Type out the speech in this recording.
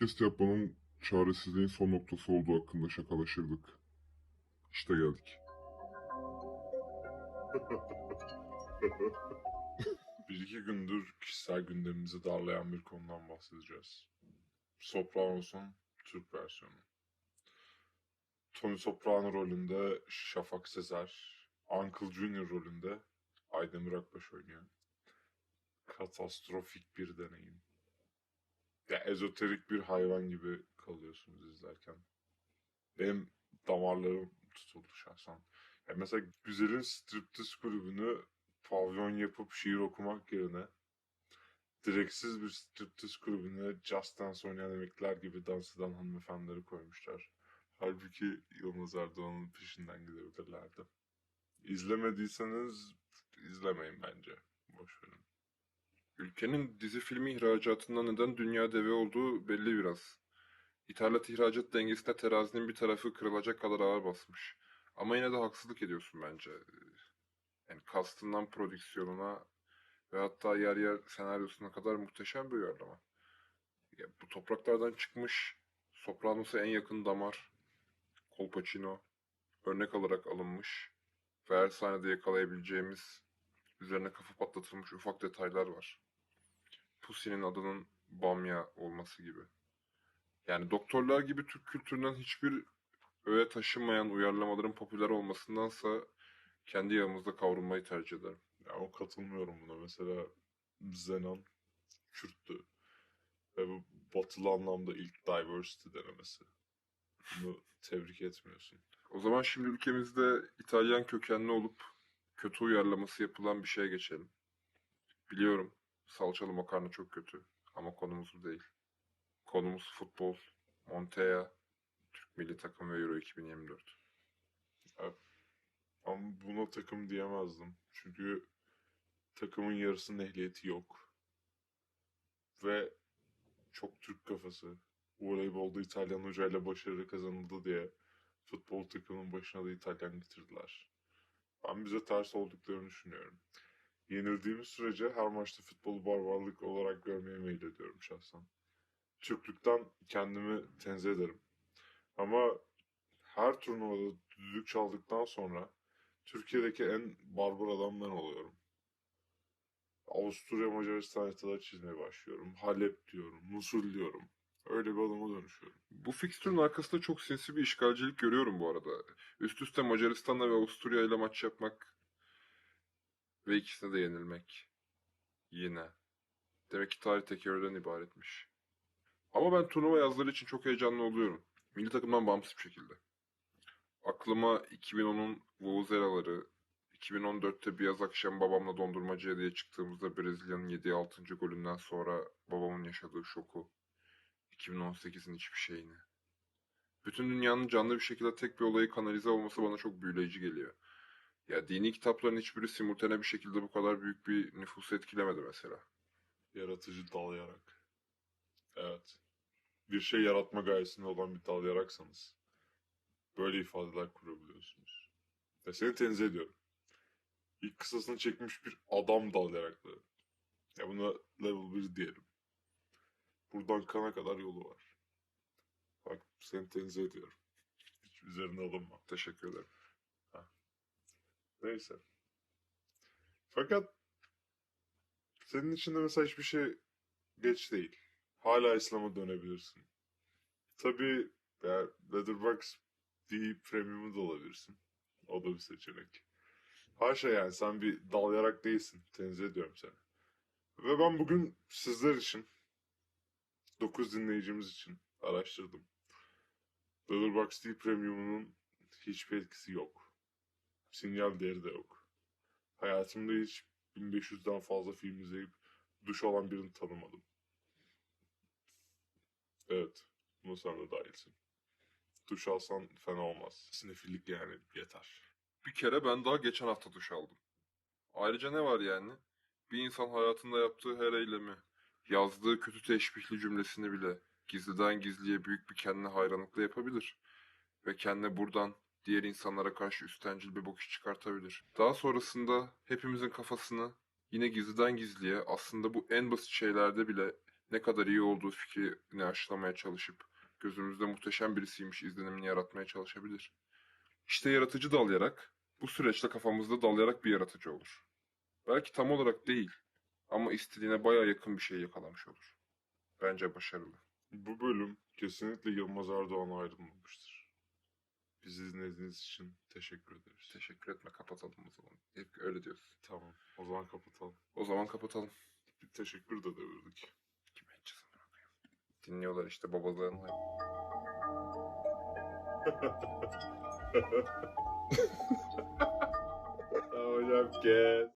Podcast yapmanın çaresizliğin son noktası olduğu hakkında şakalaşırdık. İşte geldik. Bir iki gündür kişisel gündemimizi darlayan bir konudan bahsedeceğiz. Sopranos'un Türk versiyonu. Tony Soprano rolünde Şafak Sezer, Uncle Junior rolünde Aydemir Akbaş oynuyor. Katastrofik bir deneyim. Ya ezoterik bir hayvan gibi kalıyorsunuz izlerken. Benim damarlarım tutuldu şahsen. Ya mesela Güzel'in striptiz kulübünü pavyon yapıp şiir okumak yerine direksiz bir striptiz kulübüne Just Dance oynayan emekliler gibi dans eden hanımefendileri koymuşlar. Halbuki Yılmaz Erdoğan'ın peşinden gidebilirlerdi. İzlemediyseniz izlemeyin bence. Boş verin. Ülkenin dizi filmi ihracatında neden dünya devi olduğu belli biraz. İthalat ihracat dengesinde terazinin bir tarafı kırılacak kadar ağır basmış. Ama yine de haksızlık ediyorsun bence. Yani kastından prodüksiyonuna ve hatta yer yer senaryosuna kadar muhteşem bir uyarlama. Ya bu topraklardan çıkmış, Sopranos'a en yakın damar, Colpacino, örnek olarak alınmış ve her sahnede yakalayabileceğimiz, üzerine kafa patlatılmış ufak detaylar var. Pussy'nin adının Bamya olması gibi. Yani doktorlar gibi Türk kültüründen hiçbir öğe taşınmayan uyarlamaların popüler olmasındansa kendi yağımızda kavrulmayı tercih ederim. Ya o katılmıyorum buna. Mesela Zenon Kürttü. Ve bu batılı anlamda ilk diversity denemesi. Bunu tebrik etmiyorsun. O zaman şimdi ülkemizde İtalyan kökenli olup kötü uyarlaması yapılan bir şeye geçelim. Biliyorum salçalı makarna çok kötü ama konumuz bu değil. Konumuz futbol, Montea, Türk milli takım ve Euro 2024. Ama buna takım diyemezdim. Çünkü takımın yarısının ehliyeti yok. Ve çok Türk kafası. Voleybolda İtalyan hocayla başarı kazanıldı diye futbol takımının başına da İtalyan getirdiler. Ben bize ters olduklarını düşünüyorum. Yenildiğimiz sürece her maçta futbolu barbarlık olarak görmeye meylediyorum şahsen. Türklükten kendimi tenzih ederim. Ama her turnuvada düdük çaldıktan sonra Türkiye'deki en barbar adam ben oluyorum. Avusturya Macaristan haritaları çizmeye başlıyorum. Halep diyorum, Musul diyorum. Öyle bir adama dönüşüyorum. Bu fikstürün arkasında çok sinsi bir işgalcilik görüyorum bu arada. Üst üste Macaristan'la ve Avusturya ile maç yapmak ve ikisine de yenilmek. Yine. Demek ki tarih tekerrürden ibaretmiş. Ama ben turnuva yazları için çok heyecanlı oluyorum. Milli takımdan bağımsız bir şekilde. Aklıma 2010'un Vuvuzelaları, 2014'te bir yaz akşam babamla dondurmacıya diye çıktığımızda Brezilya'nın yediği 6. golünden sonra babamın yaşadığı şoku, 2018'in hiçbir şeyini. Bütün dünyanın canlı bir şekilde tek bir olayı kanalize olması bana çok büyüleyici geliyor. Ya dini kitapların hiçbiri simultane bir şekilde bu kadar büyük bir nüfusu etkilemedi mesela. Yaratıcı dal yarak. Evet. Bir şey yaratma gayesinde olan bir dal yaraksanız böyle ifadeler kurabiliyorsunuz. Ve seni tenzih ediyorum. İlk kısasını çekmiş bir adam dal yarakları. Ya buna level 1 diyelim. Buradan kana kadar yolu var. Bak seni tenzih ediyorum. Hiç üzerine alınma. Teşekkür ederim. Neyse. Fakat senin için de mesela hiçbir şey geç değil. Hala İslam'a dönebilirsin. Tabii ya Letterboxd D Premium'u da alabilirsin. O da bir seçenek. Şey yani sen bir dal yarak değilsin. Tenzih ediyorum seni. Ve ben bugün sizler için 9 dinleyicimiz için araştırdım. Letterboxd D Premium'un hiçbir etkisi yok. Sinyal değeri de yok. Hayatımda hiç 1500'den fazla film izleyip duş alan birini tanımadım. Evet, bunu sen de dahilsin. Duş alsan fena olmaz. Sinefillik yani yeter. Bir kere ben daha geçen hafta duş aldım. Ayrıca ne var yani? Bir insan hayatında yaptığı her eylemi, yazdığı kötü teşbihli cümlesini bile gizliden gizliye büyük bir kendine hayranlıkla yapabilir. Ve kendine buradan diğer insanlara karşı üstencil bir bakış çıkartabilir. Daha sonrasında hepimizin kafasını yine gizliden gizliye aslında bu en basit şeylerde bile ne kadar iyi olduğu fikrini aşılamaya çalışıp gözümüzde muhteşem birisiymiş izlenimini yaratmaya çalışabilir. İşte yaratıcı dalayarak, bu süreçte kafamızda dalayarak bir yaratıcı olur. Belki tam olarak değil ama istediğine baya yakın bir şey yakalamış olur. Bence başarılı. Bu bölüm kesinlikle Yılmaz Erdoğan'a ayrılmamıştır. Bizi dinlediğiniz için teşekkür ederiz. Teşekkür etme kapatalım o zaman. Hep öyle diyoruz. Tamam. O zaman kapatalım. O zaman kapatalım. Bir teşekkür de devirdik. Kime edeceğiz koyayım? Dinliyorlar işte babalarını. Hocam kes.